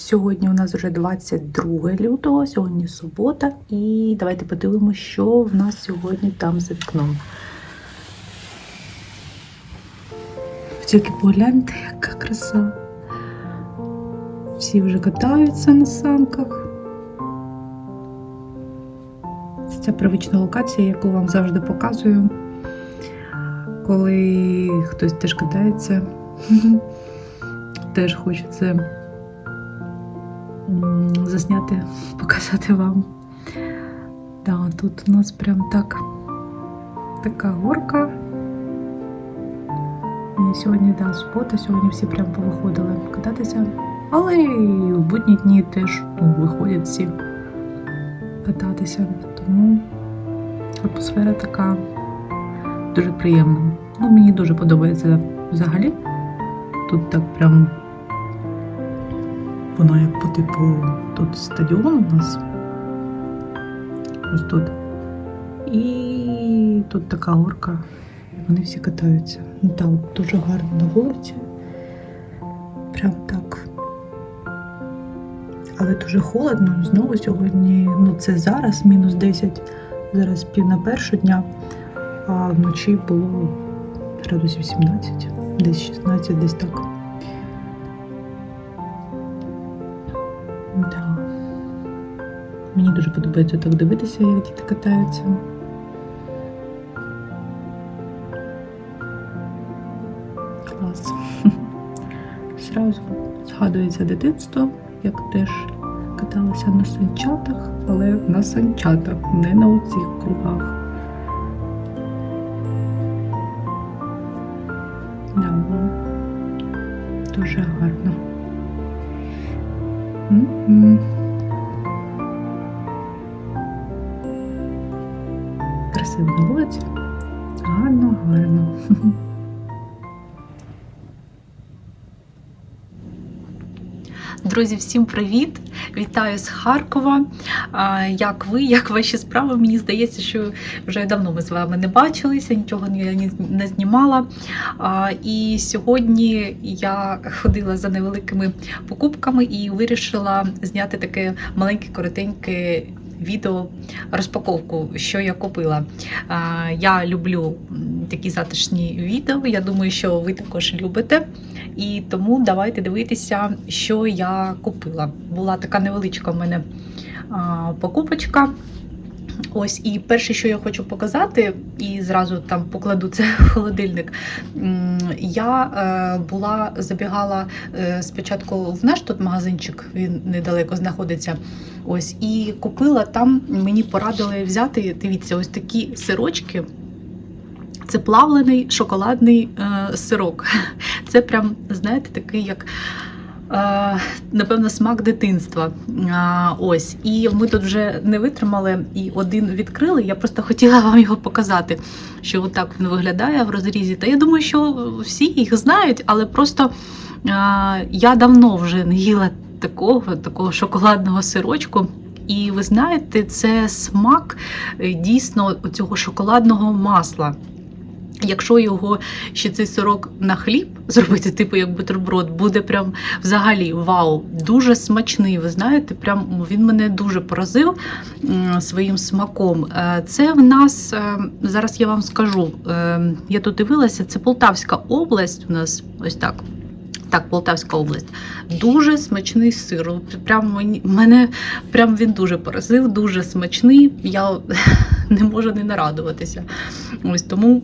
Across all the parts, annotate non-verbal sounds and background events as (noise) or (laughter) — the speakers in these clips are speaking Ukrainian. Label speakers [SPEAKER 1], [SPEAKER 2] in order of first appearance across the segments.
[SPEAKER 1] Сьогодні у нас вже 22 лютого, сьогодні субота, і давайте подивимося, що в нас сьогодні там за вікном. Тільки погляньте, яка краса. Всі вже катаються на санках. Це привична локація, яку вам завжди показую, коли хтось теж катається. (laughs) Теж хочеться засняти, показати вам. Да, тут у нас прям так така горка. І сьогодні да, субота, сьогодні всі прям повиходили кататися. Але і в будні дні теж ну, виходять всі кататися. Тому атмосфера така дуже приємна. Ну, мені дуже подобається взагалі. Тут так прям воно як по типу тут стадіон у нас. Ось тут. І тут така горка. Вони всі катаються. Ну так, дуже гарно на вулиці. Прям так. Але дуже холодно. Знову сьогодні, ну це зараз мінус 10, зараз пів на першу дня, а вночі було градусів 17, десь 16, десь так. Да. Мені дуже подобається так дивитися, як діти катаються. Клас. (laughs) Зразу згадується дитинство, як теж каталася на санчатах, але на санчатах, не на оцих кругах. Дуже гарно. Красиво на. Гарно, гарно. Друзі, всім привіт! Вітаю з Харкова. Як ви, як ваші справи? Мені здається, що вже давно ми з вами не бачилися, нічого я не знімала. І сьогодні я ходила за невеликими покупками і вирішила зняти таке маленьке, коротеньке відео розпаковку, що я купила. Я люблю такі затишні відео. Я думаю, що ви також любите. І тому давайте дивитися, що я купила. Була така невеличка в мене покупочка. Ось, і перше, що я хочу показати, і зразу там покладу це в холодильник. Я е, була забігала е, спочатку в наш тут магазинчик, він недалеко знаходиться. Ось, і купила там, мені порадили взяти, дивіться, ось такі сирочки. Це плавлений шоколадний е, сирок. Це прям, знаєте, такий як. е, Напевно, смак дитинства. Ось. І ми тут вже не витримали і один відкрили. Я просто хотіла вам його показати, що отак він виглядає в розрізі. Та я думаю, що всі їх знають, але просто я давно вже не їла такого, такого шоколадного сирочку. І ви знаєте, це смак е, дійсно цього шоколадного масла. Якщо його ще цей сирок на хліб (laughs) зробити, типу як бутерброд, буде прям взагалі вау, дуже смачний. Ви знаєте, прям він мене дуже поразив своїм смаком. Е, Це в нас е, зараз я вам скажу. е, Я тут дивилася, це Полтавська область. У нас ось так. Так, Полтавська область. Дуже смачний сир. Прям мені мене прям він дуже поразив, дуже смачний. Я (laughs) не можу не нарадуватися. Ось тому.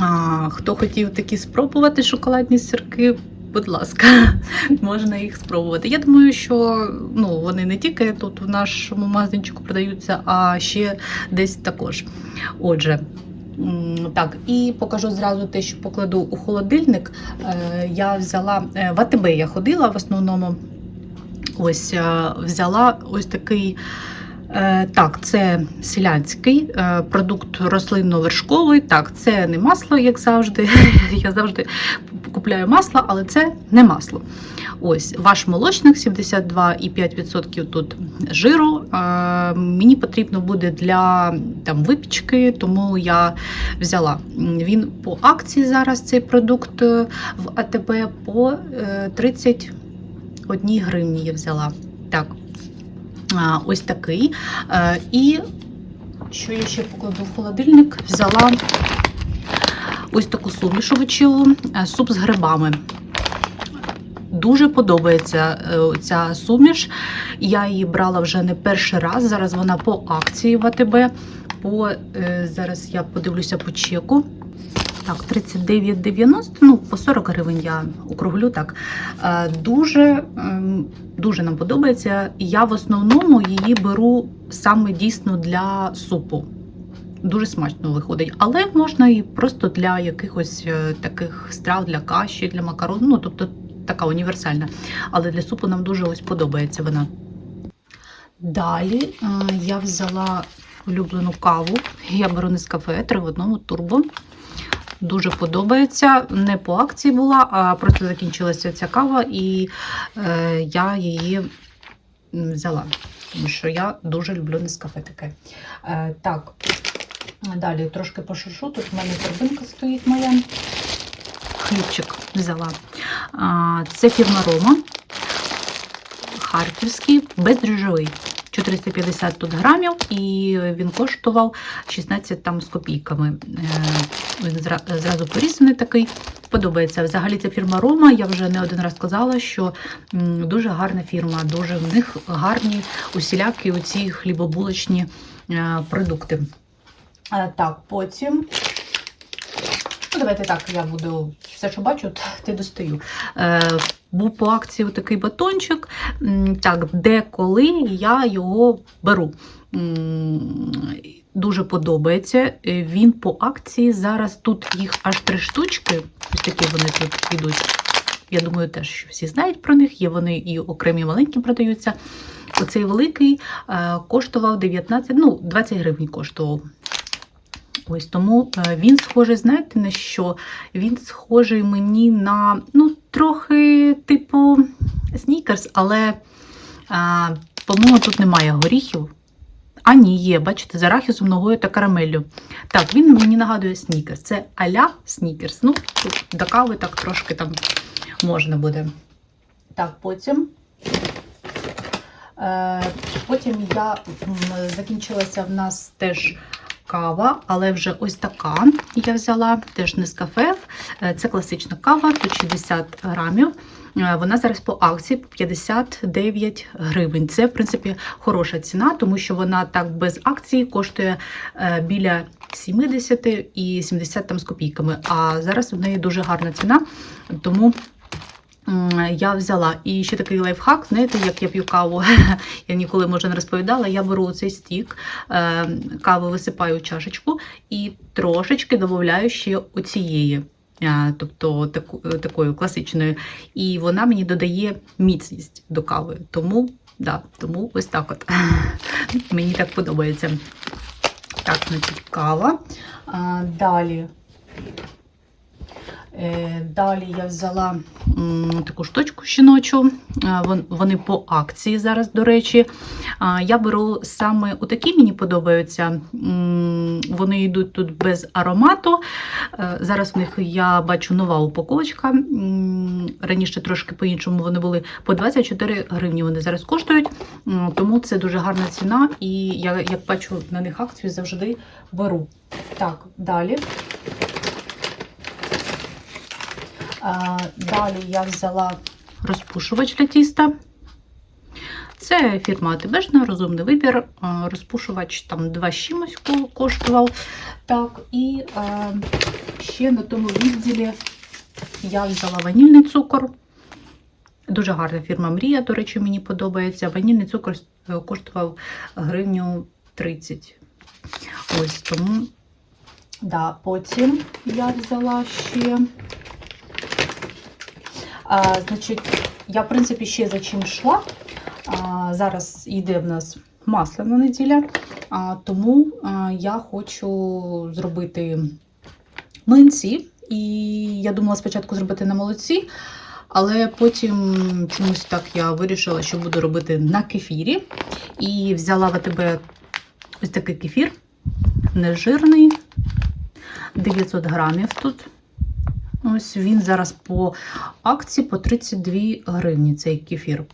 [SPEAKER 1] А, хто хотів такі спробувати шоколадні сирки, будь ласка, (laughs) можна їх спробувати. Я думаю, що ну, вони не тільки тут в нашому магазинчику продаються, а ще десь також. Отже. Так, і покажу зразу те, що покладу у холодильник. Е, Я взяла е, в АТБ я ходила в основному. Ось е, взяла ось такий. Е, Так, це селянський е, продукт рослинно-вершковий. Так, це не масло, як завжди. (laughs) Я завжди купляю масло, але це не масло. Ось ваш молочник 72,5% тут жиру. Е, Мені потрібно буде для там, випічки, тому я взяла. Він по акції зараз цей продукт в АТБ по е, 30 одній гривні я взяла. Так, ось такий. Е, І що я ще покладу в холодильник? Взяла ось таку суміш овочеву, е, суп з грибами. Дуже подобається е, ця суміш. Я її брала вже не перший раз. Зараз вона по акції в АТБ. По, зараз я подивлюся по чеку. Так, 39,90, ну, по 40 гривень я округлю так. Е, Дуже, ем, дуже нам подобається. Я в основному її беру саме дійсно для супу. Дуже смачно виходить, але можна і просто для якихось е, таких страв, для каші, для макарон. Ну, тобто така універсальна. Але для супу нам дуже ось подобається вона. Далі е, я взяла улюблену каву. Я беру Нескафе 3 в одному турбо. Дуже подобається. Не по акції була, а просто закінчилася ця кава, і е, я її взяла. Тому що я дуже люблю Нескафе таке. Е, так, далі трошки пошуршу. Тут в мене торбинка стоїть моя. Хлібчик взяла. А, це фірма Рома. Харківський, бездріжджовий. 450 тут грамів, і він коштував 16 там з копійками. Е, Він зразу порізаний такий. Подобається. Взагалі ця фірма Рома. Я вже не один раз казала, що дуже гарна фірма, дуже в них гарні усілякі оці хлібобулочні е, продукти. Е, Так, потім. Ну, давайте так, я буду все, що бачу, ти достаю. Е, був по акції такий батончик. Так, де коли я його беру. Дуже подобається. Е, Він по акції. Зараз тут їх аж три штучки. Ось такі вони тут йдуть. Я думаю, теж що всі знають про них. Є вони і окремі маленькі продаються. Оцей великий е, коштував 19, ну, 20 гривень коштував. Ось тому е, він схожий, знаєте, на що? Він схожий мені на ну, трохи типу снікерс, але, по-моєму, тут немає горіхів. А, ні, є, бачите, з арахісом, ногою та карамеллю. Так, він мені нагадує снікерс. Це аля снікерс. Ну, тут до кави так трошки там можна буде. Так, потім. Е, потім я закінчилася в нас теж кава, але вже ось така я взяла, теж не з кафе. Це класична кава, тут 60 грамів. Е, Вона зараз по акції по 59 гривень. Це, в принципі, хороша ціна, тому що вона так без акції коштує е, біля 70 і 70 там з копійками. А зараз в неї дуже гарна ціна, тому я взяла. І ще такий лайфхак, знаєте, як я п'ю каву, (laughs) я ніколи може не розповідала. Я беру цей стік, е, каву висипаю в чашечку і трошечки додаю ще оцієї. е, Тобто таку, такою класичною, і вона мені додає міцність до кави. Тому, да, тому ось так от. (laughs) Мені так подобається. Так, значить, кава. А, далі. Е, Далі я взяла таку штучку жіночу. Вони по акції зараз, до речі. Я беру саме отакі, мені подобаються. Вони йдуть тут без аромату. Е, Зараз в них я бачу нова упаковочка. Раніше трошки по-іншому вони були по 24 гривні. Вони зараз коштують, тому це дуже гарна ціна. І я, як бачу на них акцію, завжди беру. Так, далі. А, Далі я взяла розпушувач для тіста. Це фірма АТБшна, розумний вибір. Розпушувач там 2 з чимось коштував. Так, і е, ще на тому відділі я взяла ванільний цукор. Дуже гарна фірма Мрія, до речі, мені подобається. Ванільний цукор е, коштував гривню 30. Ось тому. Да, потім я взяла ще. А, я, в принципі, ще за чим йшла. Зараз йде в нас масляна неділя, а, тому я хочу зробити млинці. І я думала спочатку зробити на молоці, але потім чомусь так я вирішила, що буду робити на кефірі. І взяла в тебе ось такий кефір, нежирний, 900 грамів тут. Ось він зараз по акції по 32 гривні цей кефір.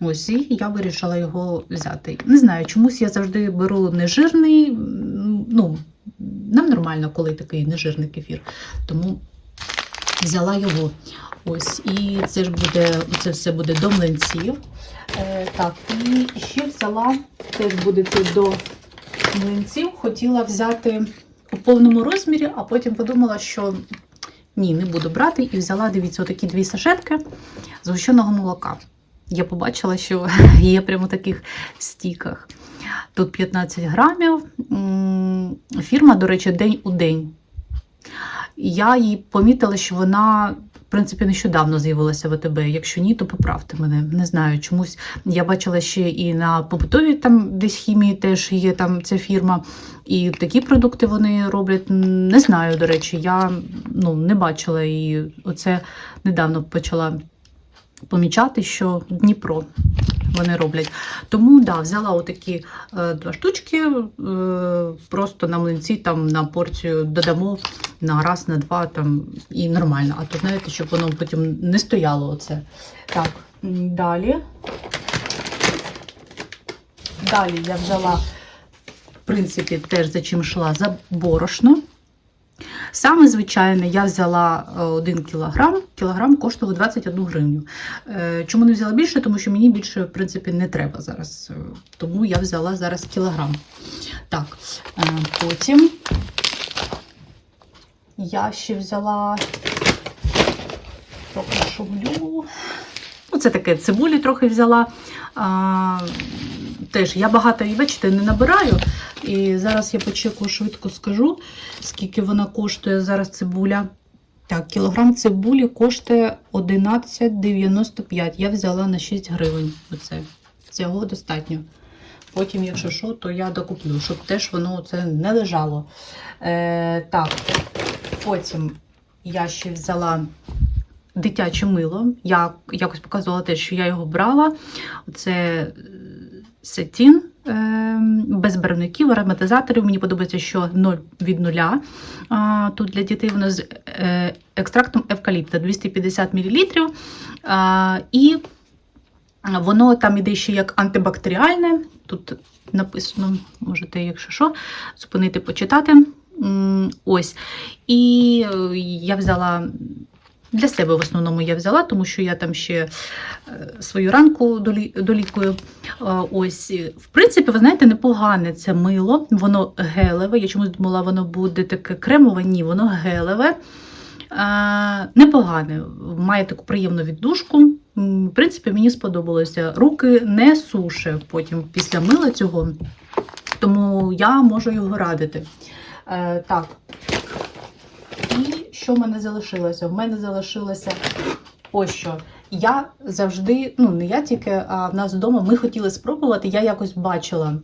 [SPEAKER 1] Ось і я вирішила його взяти. Не знаю, чомусь я завжди беру нежирний. Ну, нам нормально, коли такий нежирний кефір. Тому взяла його. Ось, і це ж буде, це все буде до млинців. Е, так, і ще взяла, теж буде це до млинців. Хотіла взяти у повному розмірі, а потім подумала, що ні, не буду брати. І взяла, дивіться, отакі дві сашетки згущеного молока. Я побачила, що (laughs) є прямо в таких стіках. Тут 15 грамів. Фірма, до речі, день у день. Я її помітила, що вона, принципі, нещодавно з'явилася в АТБ. Якщо ні, то поправте мене. Не знаю, чомусь я бачила ще і на побутовій там десь хімії теж є там ця фірма. І такі продукти вони роблять. Не знаю, до речі, я ну, не бачила і оце недавно почала помічати, що Дніпро вони роблять. Тому да, взяла отакі е, два штучки, е, просто на млинці там на порцію додамо на раз, на два там і нормально. А то знаєте, щоб воно потім не стояло оце. Так, далі. Далі я взяла, в принципі, теж за чим йшла за борошно. Саме звичайне, я взяла 1 кілограм. Кілограм коштував 21 гривню. Е, Чому не взяла більше? Тому що мені більше, в принципі, не треба зараз. Е, Тому я взяла зараз кілограм. Так, е, потім я ще взяла трохи шублю. Ну, це таке цибулі трохи взяла. Теж я багато її, бачите, не набираю. І зараз я по чеку швидко скажу, скільки вона коштує зараз цибуля. Так, кілограм цибулі коштує 11,95. Я взяла на 6 гривень. Оце. Цього достатньо. Потім, якщо що, то я докуплю, щоб теж воно це не лежало. Е, так, потім я ще взяла дитяче мило. Я якось показувала те, що я його брала. Це сетін е, без барвників, ароматизаторів. Мені подобається, що 0 від нуля. Тут для дітей воно з е, екстрактом евкаліпта 250 мл. І воно там іде ще як антибактеріальне. Тут написано, можете, якщо що, зупинити, почитати. Ось. І е, я взяла для себе в основному я взяла, тому що я там ще е, свою ранку долі- долікую. Е, Ось, в принципі, ви знаєте, непогане це мило, воно гелеве. Я чомусь думала, воно буде таке кремове, ні, воно гелеве. Е, Непогане, має таку приємну віддушку. В принципі, мені сподобалося. Руки не суше потім після мила цього, тому я можу його радити. Так. І що в мене залишилося? В мене залишилося ось що. Я завжди, ну не я тільки, а в нас вдома ми хотіли спробувати. Я якось бачила,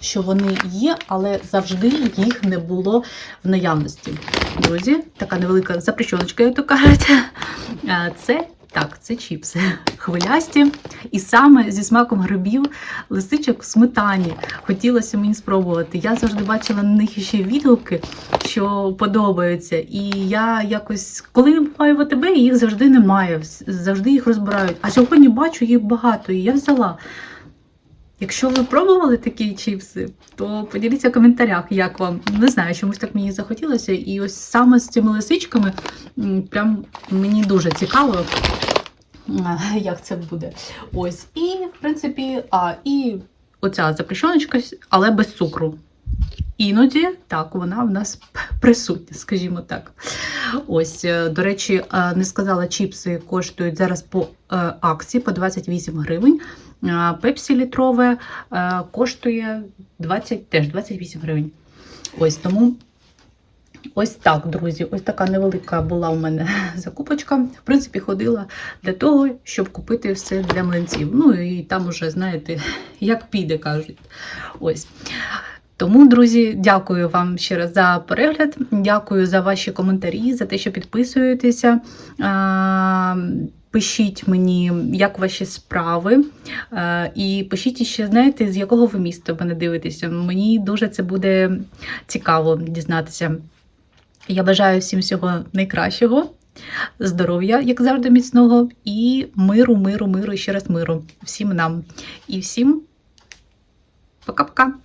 [SPEAKER 1] що вони є, але завжди їх не було в наявності. Друзі, така невелика запрещеночка, як то кажуть. Е, Це так, це чіпси (laughs) хвилясті. І саме зі смаком грибів, лисичок в сметані. Хотілося мені спробувати. Я завжди бачила на них ще відгуки, що подобаються. І я якось, коли буваю в АТБ, їх завжди немає, завжди їх розбирають. А сьогодні бачу їх багато, і я взяла. Якщо ви пробували такі чіпси, то поділіться в коментарях, як вам. Не знаю, чомусь так мені захотілося. І ось саме з цими лисичками прям мені дуже цікаво, як це буде. Ось. І, в принципі, а, і оця запрещеночка, але без цукру. Іноді так, вона в нас присутня, скажімо так. Ось, е, до речі, е, не сказала, чіпси коштують зараз по е, акції по 28 гривень. Пепсі літрове е, коштує 20, теж 28 гривень. Ось тому. Ось так, друзі, ось така невелика була у мене (laughs) закупочка. В принципі, ходила для того, щоб купити все для млинців. Ну і там уже, знаєте, (laughs) як піде, кажуть. Ось. Тому, друзі, дякую вам ще раз за перегляд. Дякую за ваші коментарі, за те, що підписуєтеся. Пишіть мені, як ваші справи. Е, І пишіть ще, знаєте, з якого ви міста мене дивитеся. Мені дуже це буде цікаво дізнатися. Я бажаю всім всього найкращого, здоров'я, як завжди, міцного, і миру, миру, миру, і ще раз миру всім нам. І всім пока-пока!